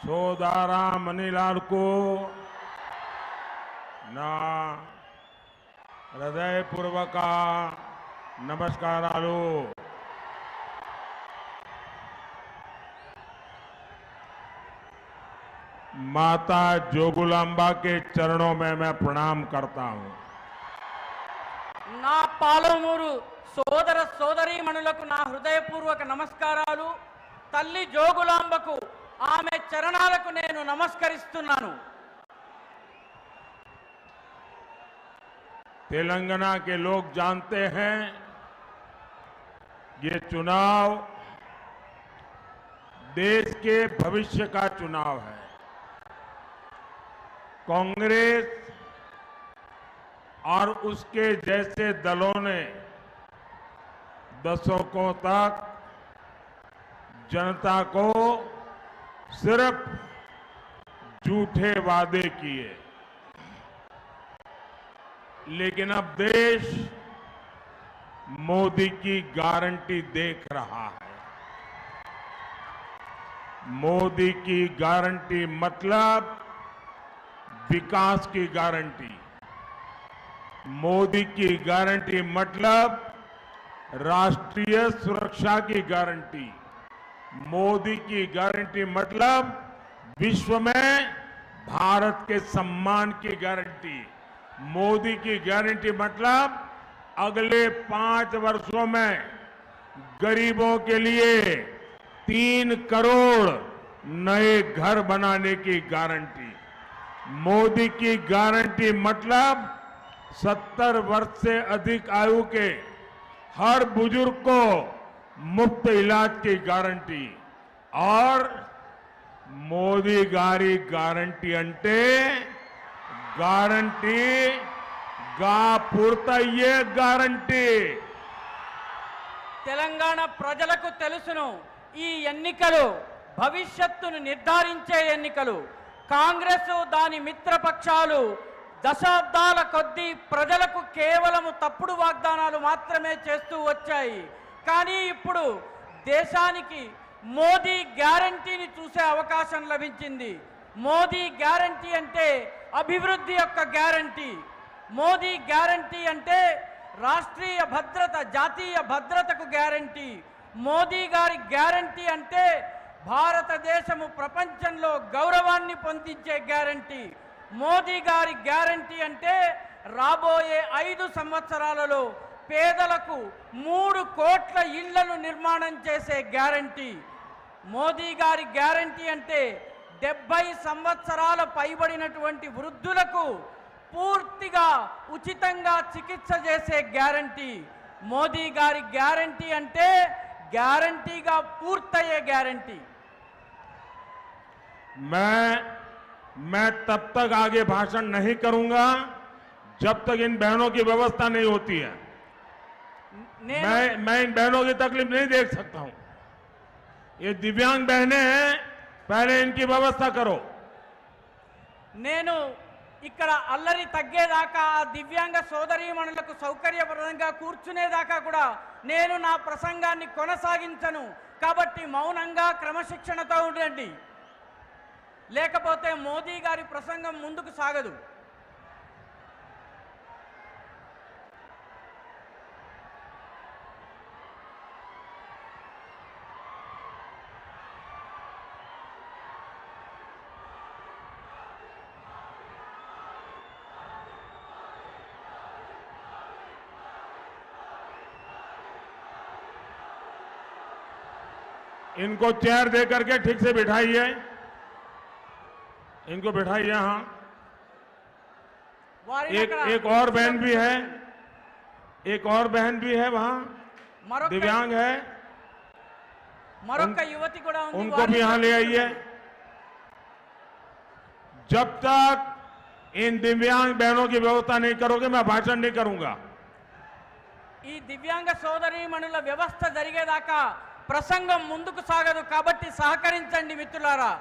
సోదారా మణిలాల్కు నా హృదయపూర్వక నమస్కారాలు माता जोगुलांबा के चरणों में मैं प्रणाम करता हूं నా పాలమూరు సోదర సోదరీమణులకు నా హృదయపూర్వక నమస్కారాలు తల్లి జోగులాంబకు ఆమె చరణాలకు నేను నమస్కరిస్తున్నాను तेलंगाना के लोग जानते हैं ये चुनाव देश के भविष्य का चुनाव है कांग्रेस और उसके जैसे दलों ने दशकों तक जनता को सिर्फ़ झूठे वादे किए। लेकिन अब देश मोदी की गारंटी देख रहा है। मोदी की गारंटी मतलब विकास की गारंटी। मोदी की गारंटी मतलब राष्ट्रीय सुरक्षा की गारंटी। मोदी की गारंटी मतलब विश्व में भारत के सम्मान की गारंटी। मोदी की गारंटी मतलब अगले पाँच वर्षों में गरीबों के लिए तीन करोड़ नए घर बनाने की गारंटी। मोदी की गारंटी मतलब सत्तर वर्ष से अधिक आयु के हर बुज़ुर्ग को ముఫ్త్ ఇలాజ్ గ్యారంటీ ఆర్ మోదీ గారి గ్యారంటీ అంటే గ్యారంటీ గా పూర్తయ్యే గ్యారంటీ తెలంగాణ ప్రజలకు తెలుసును ఈ ఎన్నికలు భవిష్యత్తును నిర్ధారించే ఎన్నికలు. కాంగ్రెస్ దాని మిత్రపక్షాలు దశాబ్దాల కొద్దీ ప్రజలకు కేవలము తప్పుడు వాగ్దానాలు మాత్రమే చేస్తూ వచ్చాయి. కానీ ఇప్పుడు దేశానికి మోదీ గ్యారంటీని చూసే అవకాశం లభించింది. మోదీ గ్యారంటీ అంటే అభివృద్ధి యొక్క గ్యారంటీ. మోదీ గ్యారంటీ అంటే రాష్ట్రీయ భద్రత జాతీయ భద్రతకు గ్యారంటీ. మోదీ గారి గ్యారంటీ అంటే భారతదేశము ప్రపంచంలో గౌరవాన్ని పొందించే గ్యారంటీ. మోదీ గారి గ్యారంటీ అంటే రాబోయే ఐదు సంవత్సరాలలో పేదలకు మూడు కోట్ల ఇళ్లను నిర్మాణం చేసే గ్యారంటీ మోదీ గారి గ్యారంటీ అంటే డెబ్బై సంవత్సరాల పైబడినటువంటి వృద్ధులకు పూర్తిగా ఉచితంగా చికిత్స చేసే గ్యారంటీ మోదీ గారి గ్యారంటీ అంటే గ్యారంటీగా పూర్తయ్యే గ్యారంటీ मैं मैं तब तक आगे भाषण नहीं करूंगा जब तक इन बहनों की व्यवस्था नहीं होती है నేను मैं मैं इन बहनों की तकलीफ नहीं देख सकता हूं ये दिव्यांग बहनें हैं पहले इनकी व्यवस्था करो నేను ఇక్కడ అల్లరి తగ్గేదాకా ఆ దివ్యాంగ సోదరీమణులకు సౌకర్యప్రదంగా కూర్చునేదాకా కూడా నేను నా ప్రసంగాన్ని కొనసాగించను కాబట్టి మౌనంగా క్రమశిక్షణతో ఉండండి లేకపోతే మోదీ గారి ప్రసంగం ముందుకు సాగదు इनको चेयर दे करके ठीक से बिठाइए। इनको बिठाइए हाँ एक एक और बहन भी है। एक और बहन भी है वहाँ। दिव्यांग है। का युवती उनको भी यहाँ ले आइए। जब तक इन दिव्यांग बहनों की व्यवस्था नहीं करोगे मैं भाषण नहीं करूँगा। दिव्यांग सोदरी मंडल व्यवस्था जरिगेदाका ప్రసంగం ముందుకు సాగదు కాబట్టి సహకరించండి మిత్రులారా.